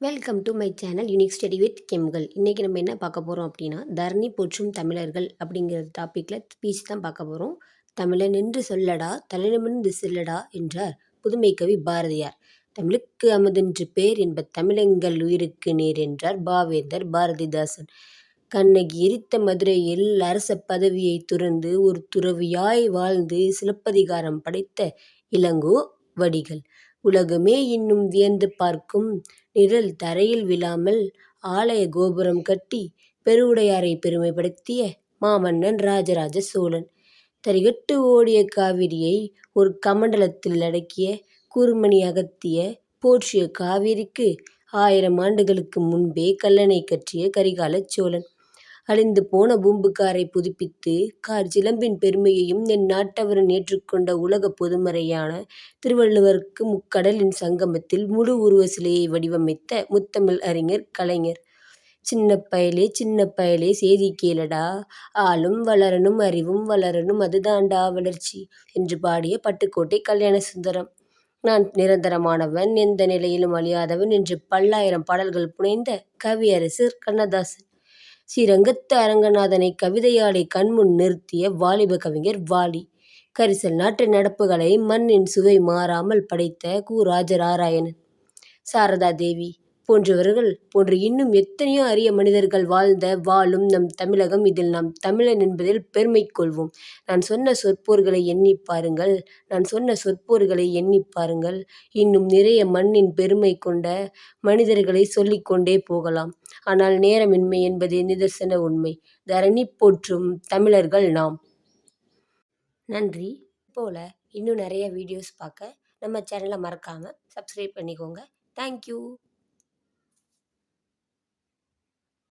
Welcome to my channel unique study with கெம்கள் இன்றைக்கி நம்ம என்ன பார்க்க போகிறோம் அப்படின்னா தரணி போற்றும் தமிழர்கள் அப்படிங்கிற டாப்பிக்கில் ஸ்பீச் தான் பார்க்க போகிறோம் தமிழன் என்று சொல்லடா தலைநிமிர்ந்து செல்லடா என்றார் புதுமை கவி பாரதியார். தமிழுக்கு அமுதென்று பேர் என்ப தமிழெங்கள் உயிருக்கு நேர் என்றார் பாவேந்தர் பாரதிதாசன். கண்ணகி எரித்த மதுரையில் அரச பதவியை துறந்து ஒரு துறவியாய் வாழ்ந்து சிலப்பதிகாரம் படைத்த இளங்கோ வடிகள். உலகமே இன்னும் வியந்து பார்க்கும் நிழல் தரையில் விழாமல் ஆலய கோபுரம் கட்டி பெருவுடையாரை பெருமைப்படுத்திய மாமன்னன் ராஜராஜ சோழன். தரிகட்டு ஓடிய காவிரியை ஒரு கமண்டலத்தில் அடக்கிய குறுமணி அகத்திய போற்றிய காவிரிக்கு ஆயிரம் ஆண்டுகளுக்கு முன்பே கல்லணை கற்றிய கரிகாலச் சோழன். அழிந்து போன பூம்புகாரை புதுப்பித்து கார் சிலம்பின் பெருமையையும் என் நாட்டவரன் ஏற்றுக்கொண்ட உலக பொதுமறையான திருவள்ளுவருக்கு முக்கடலின் சங்கமத்தில் முழு உருவ சிலையை வடிவமைத்த முத்தமிழ் அறிஞர் கலைஞர். சின்ன பயலே சின்ன பயலே செய்தி கேளடா. ஆளும் வளரனும் அறிவும் வளரனும் அதுதாண்டா வளர்ச்சி என்று பாடிய பட்டுக்கோட்டை கல்யாண சுந்தரம். நான் நிரந்தரமானவன் எந்த நிலையிலும் அழியாதவன் என்று பல்லாயிரம் பாடல்கள் புனைந்த கவியரசர் கண்ணதாசன். ஸ்ரீரங்கத்து அரங்கநாதனை கவிதையாலை கண்முன் நிறுத்திய வாலிப கவிஞர் வாலி. கரிசல் நாட்டு நடப்புகளை மண்ணின் சுவை மாறாமல் படைத்த கு. ராஜராராயணன் சாரதா தேவி. போன்றவர்கள் போன்று இன்னும் எத்தனையோ அரிய மனிதர்கள் வாழ்ந்த வாழும் நம் தமிழகம் இதில் நாம் தமிழன் என்பதில் பெருமை கொள்வோம். நான் சொன்ன சொற்போர்களை எண்ணி பாருங்கள். நான் சொன்ன சொற்போர்களை எண்ணி பாருங்கள். இன்னும் நிறைய மண்ணின் பெருமை கொண்ட மனிதர்களை சொல்லிக்கொண்டே போகலாம். ஆனால் நேரமின்மை என்பதே நிதர்சன உண்மை. தரணி போற்றும் தமிழர்கள் நாம். நன்றி. போல இன்னும் நிறைய வீடியோஸ் பார்க்க நம்ம சேனலை மறக்காமல் சப்ஸ்கிரைப் பண்ணிக்கோங்க. தேங்க்யூ